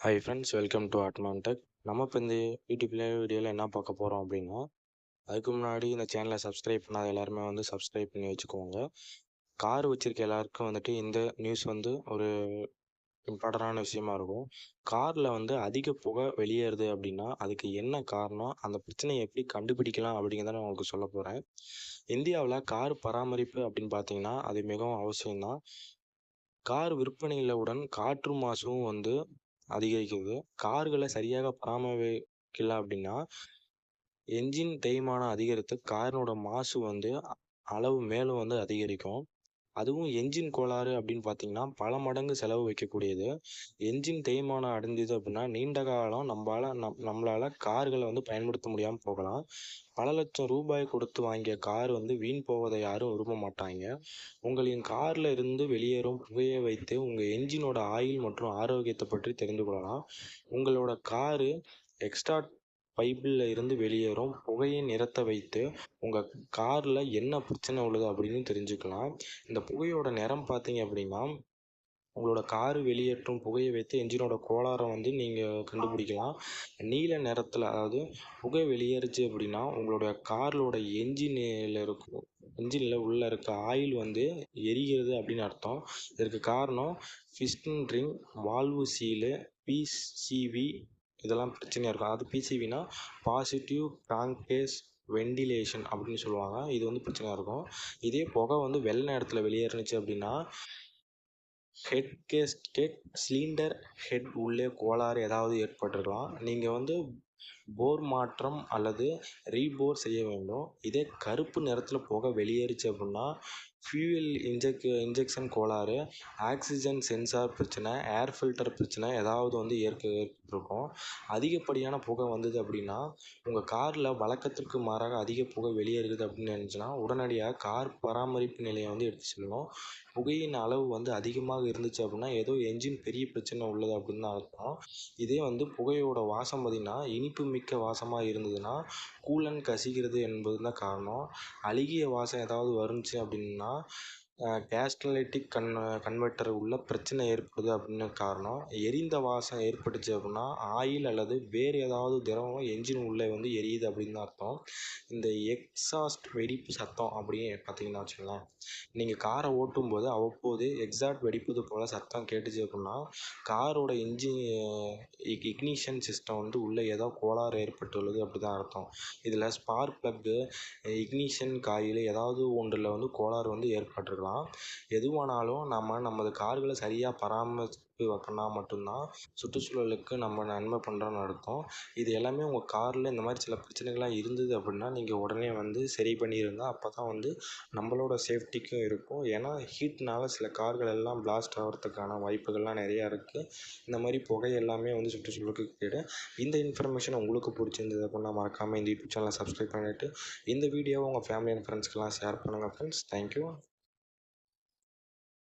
Hi friends welcome to Atman tech நம்ம இப்போ இந்த யூடியூப்ல வீடியோவில் என்ன பார்க்க போகிறோம் அப்படின்னா அதுக்கு முன்னாடி இந்த சேனலை சப்ஸ்கிரைப் பண்ணாத எல்லாருமே வந்து சப்ஸ்கிரைப் பண்ணி வச்சுக்கோங்க. கார் வச்சுருக்க எல்லாருக்கும் வந்துட்டு இந்த நியூஸ் வந்து ஒரு இம்பார்ட்டண்டான விஷயமா இருக்கும். காரில் வந்து அதிக புகை வெளியேறுது அப்படின்னா அதுக்கு என்ன காரணம் அந்த பிரச்சனையை எப்படி கண்டுபிடிக்கலாம் அப்படிங்கிறத நான் உங்களுக்கு சொல்ல போகிறேன் இந்தியாவில் கார் பராமரிப்பு அப்படின்னு பார்த்தீங்கன்னா அது மிகவும் அவசியம்தான். கார் விற்பனைகளுடன் காற்று மாசும் வந்து அதிகரிக்குது. கார்களை சரியாக பராமரிக்கல அப்படின்னா என்ஜின் தேய்மானம் அதிகரித்து காரினோட மாசு வந்து அளவு மேலும் வந்து அதிகரிக்கும். அதுவும் என்ஜின் கோளாறு அப்படின்னு பார்த்தீங்கன்னா பல மடங்கு செலவு வைக்கக்கூடியது. என்ஜின் தேய்மானம் அடைஞ்சது அப்படின்னா நீண்ட காலம் நம்மளால நம் நம்மளால் கார்களை வந்து பயன்படுத்த முடியாமல் போகலாம். பல லட்சம் ரூபாய் கொடுத்து வாங்கிய கார் வந்து வீண் போவதை யாரும் விரும்ப மாட்டாங்க. உங்களின் காரில் இருந்து வெளியேறும் புகையை வைத்து உங்கள் என்ஜினோட ஆயில் மற்றும் ஆரோக்கியத்தை பற்றி தெரிந்து கொள்ளலாம். உங்களோட காரு எக்ஸ்ட்ரா பைப்பில் இருந்து வெளியேறும் புகையை நிறத்த வைத்து உங்கள் காரில் என்ன பிரச்சனை உள்ளது அப்படின்னு தெரிஞ்சுக்கலாம். இந்த புகையோட நிறம் பார்த்தீங்க அப்படின்னா உங்களோட கார் வெளியேற்றும் புகையை வைத்து என்ஜினோட கோளாறை வந்து நீங்கள் கண்டுபிடிக்கலாம். நீல நிறத்தில் அதாவது புகை வெளியேறுச்சு அப்படின்னா உங்களுடைய காரோட என்ஜினில் இருக்கும் என்ஜினில் உள்ளே இருக்க ஆயில் வந்து எரிகிறது அப்படின்னு அர்த்தம். இதற்கு காரணம் piston ring valve seal PCV இதெல்லாம் பிரச்சனையாக இருக்கும். அது பிசிவினா பாசிட்டிவ் பேங்கேஸ் வெண்டிலேஷன் அப்படின்னு சொல்லுவாங்க. இது வந்து பிரச்சனையாக இருக்கும். இதே புகை வந்து வெள்ள நேரத்தில் வெளியேறுனுச்சு அப்படின்னா ஹெட் கேஸ்கெட் சிலிண்டர் ஹெட் உள்ளே கோளாறு ஏதாவது ஏற்பட்டிருக்கலாம். நீங்கள் வந்து போர் மாற்றம் அல்லது ரீபோர் செய்ய வேண்டும். இதே கருப்பு நிறத்தில் புகை வெளியேறுச்சு அப்படின்னா ஃபியூயல் இன்ஜெக் இன்ஜெக்ஷன் கோளாறு ஆக்சிஜன் சென்சார் பிரச்சனை ஏர் ஃபில்டர் பிரச்சனை ஏதாவது வந்து ஏற்க ஏற்பட்டிருக்கும். அதிகப்படியான புகை வந்தது அப்படின்னா உங்கள் காரில் வழக்கத்திற்கு மாறாக அதிக புகை வெளியேறுது அப்படின்னு நினச்சின்னா உடனடியாக கார் பராமரிப்பு நிலையம் வந்து எடுத்து செல்லணும். புகையின் அளவு வந்து அதிகமாக இருந்துச்சு அப்படின்னா ஏதோ என்ஜின் பெரிய பிரச்சனை உள்ளது அப்படின்னு தான் அர்த்தம். இதே வந்து புகையோட வாசம் பார்த்திங்கன்னா இனிப்பு மிக்க வாசமாக இருந்ததுன்னா கூலன் கசிகிறது என்பது தான் காரணம். அழுகிய வாசம் ஏதாவது வருந்துச்சு அப்படின்னா கேஸ்டலைட்டிக் கன் கன்வெர்ட்டர் உள்ள பிரச்சனை ஏற்படுது அப்படின்னு காரணம். எரிந்த வாசம் ஏற்பட்டுச்சு அப்படின்னா ஆயில் அல்லது வேறு ஏதாவது திரவம் என்ஜின் உள்ளே வந்து எரியுது அப்படின்னு தான் அர்த்தம். இந்த எக்ஸாஸ்ட் வெடிப்பு சத்தம் அப்படின்னு பார்த்தீங்கன்னா வச்சுக்கோங்களேன் நீங்கள் காரை ஓட்டும்போது அவ்வப்போது எக்ஸாஸ்ட் வெடிப்பது போல் சத்தம் கேட்டுச்சு அப்படின்னா காரோட இன்ஜின் இக்னிஷன் சிஸ்டம் வந்து உள்ளே ஏதோ கோளாறு ஏற்பட்டுள்ளது அப்படி தான் அர்த்தம். இதில் ஸ்பார்க் ப்ளக்கு இக்னிஷன் காயில் ஏதாவது ஒன்றில் வந்து கோளாறு வந்து ஏற்பட்டிருக்கலாம். எதுவானாலும் நம்ம நமது கார்களை சரியாக பராமரிப்பு பண்ணால் மட்டும்தான் சுற்றுச்சூழலுக்கு நம்ம நன்மை பண்ணுறோன்னு அர்த்தம். இது எல்லாமே உங்கள் காரில் இந்த மாதிரி சில பிரச்சனைகள்லாம் இருந்தது அப்படின்னா நீங்கள் உடனே வந்து சரி பண்ணிடுங்க அப்போ தான் வந்து நம்மளோட சேஃப்டிக்கும் இருக்கும். ஏன்னா ஹீட்னால் சில கார்கள் எல்லாம் பிளாஸ்ட் ஆகிறதுக்கான வாய்ப்புகள்லாம் நிறையா இருக்குது இந்த மாதிரி புகை எல்லாமே வந்து சுற்றுச்சூழலுக்கு கேடு. இந்த இன்ஃபர்மேஷன் உங்களுக்கு பிடிச்சிருந்தது அப்படின்னா மறக்காமல் இந்த யூடியூப் சேனலை சப்ஸ்கிரைப் பண்ணிவிட்டு இந்த வீடியோவை உங்கள் ஃபேமிலி அண்ட் ஃப்ரெண்ட்ஸ்க்கெலாம் ஷேர் பண்ணுங்கள் ஃப்ரெண்ட்ஸ். Thank you